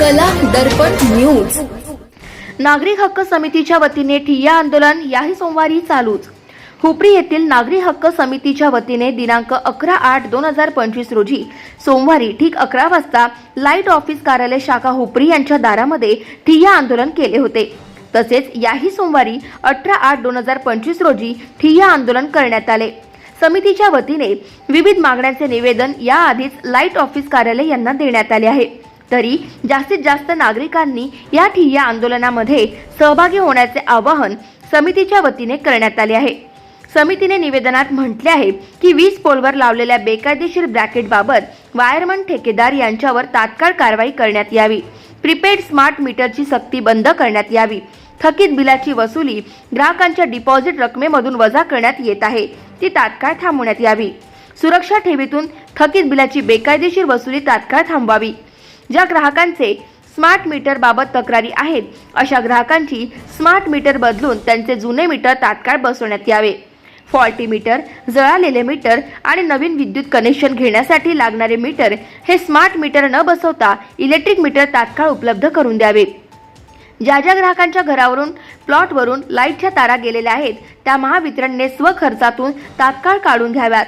कला दर्पण न्यूज. नागरिक हक्क समितीच्या वतीने ठिय्या आंदोलन याही सोमवारी चालूच. हुपरी येथील नागरी हक्क समितीच्या वतीने दिनांक अकरा आठ दोन हजार पंचवीस रोजी सोमवारी ठीक अकरा वाजता लाइट ऑफिस कार्यालय शाखा हुपरी यांच्या दारामध्ये ठिय्या आंदोलन केले होते. तसेच याही सोमवारी अठरा आठ दोन हजार पंचवीस रोजी ठिय्या आंदोलन करण्यात आले. समितीच्या वतीने विविध मागण्यांचे निवेदन याआधीच लाइट ऑफिस कार्यालय यांना देण्यात आले आहे. तरी जास्तीत जास्त नागरिकांनी या ठिय्या आंदोलनामध्ये सहभागी होण्याचे आवाहन समितीच्या वतीने करण्यात आले आहे. समितीने निवेदनात म्हटले आहे की वीज पोलवर लावलेल्या बेकायदेशीर ब्रॅकेटबाबत वायरमन ठेकेदार यांच्यावर तात्काळ कारवाई करण्यात यावी. प्रीपेड स्मार्ट मीटरची सक्ती बंद करण्यात यावी. थकीत बिलाची वसुली ग्राहकांच्या डिपॉझिट रकमेमधून वजा करण्यात येत आहे. ती तात्काळ थांबवण्यात यावी. सुरक्षा ठेवीतून थकीत बिलाची बेकायदेशीर वसुली तात्काळ थांबवावी. ज्या ग्राहकांचे स्मार्ट मीटरबाबत तक्रारी आहेत अशा ग्राहकांची स्मार्ट मीटर बदलून त्यांचे जुने मीटर तात्काळ बसवण्यात यावे. फॉल्टी मीटर जळालेले मीटर आणि नवीन विद्युत कनेक्शन घेण्यासाठी लागणारे मीटर हे स्मार्ट मीटर न बसवता इलेक्ट्रिक मीटर तात्काळ उपलब्ध करून द्यावे. ज्या ज्या ग्राहकांच्या घरावरून प्लॉटवरून लाईटच्या तारा गेलेल्या आहेत त्या महावितरणने स्वखर्चातून तात्काळ काढून घ्याव्यात.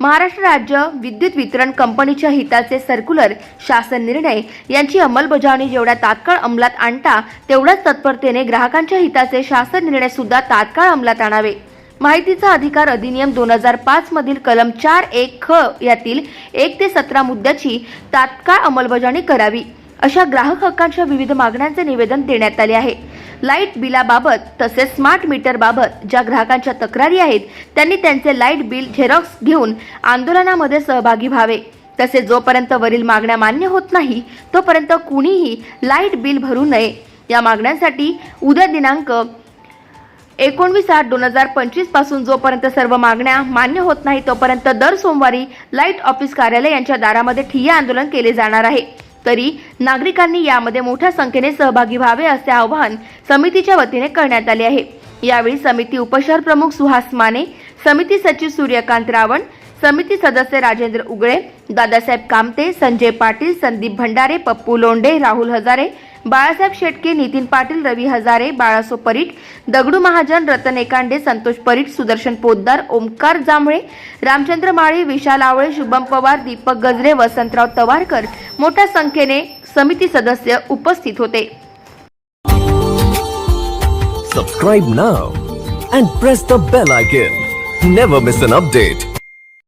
महाराष्ट्र राज्य विद्युत वितरण कंपनीच्या हिताचे सर्क्युलर शासन निर्णय यांची अंमलबजावणी जेवढ्या तात्काळ अंमलात आणता तेवढ्याच तत्परतेने ग्राहकांच्या हिताचे शासन निर्णय सुद्धा तात्काळ अंमलात आणावे. माहितीचा अधिकार अधिनियम दोन हजार पाच मधील कलम चार एक ख यातील एक ते सतरा मुद्द्याची तात्काळ अंमलबजावणी करावी. अशा ग्राहक हक्कांच्या विविध मागण्यांचे निवेदन देण्यात आले आहे. लाइट बिलाबाबत तसेच स्मार्ट मीटरबाबत ज्या ग्राहकांच्या तक्रारी आहेत त्यांनी त्यांचे लाइट बिल झेरॉक्स घेऊन आंदोलनामध्ये सहभागी व्हावे. तसेच जोपर्यंत वरील मागण्या मान्य होत नाही तोपर्यंत कुणीही लाइट बिल भरू नये. या मागण्यांसाठी उद्या दिनांक एकोणवीस आठ दोन हजार पंचवीसपासून जोपर्यंत सर्व मागण्या मान्य होत नाही तोपर्यंत दर सोमवारी लाइट ऑफिस कार्यालय यांच्या दारामध्ये ठिय्या आंदोलन केले जाणार आहे. तरी नागरिकांनी यामध्ये मोठ्या संख्येने सहभागी व्हावे असे आवाहन समितीच्या वतीने करण्यात आले आहे. यावेळी समिती उपशहर प्रमुख सुहास माने समिती सचिव सूर्यकांत रावण समिती सदस्य राजेंद्र उगळे दादासाहेब कामते संजय पाटील संदीप भंडारे पप्पू लोंडे राहुल हजारे बाळासाहेब शेटके नितीन पाटील रवी हजारे बाळासो परीट दगडू महाजन रतन एकांडे संतोष परीट सुदर्शन पोद्दार ओमकार जांभळे रामचंद्र माळी विशाल आवळे शुभम पवार दीपक गजरे वसंतराव तवारकर मोठ्या संख्येने समिती सदस्य उपस्थित होते. Subscribe now and press the bell icon never miss an update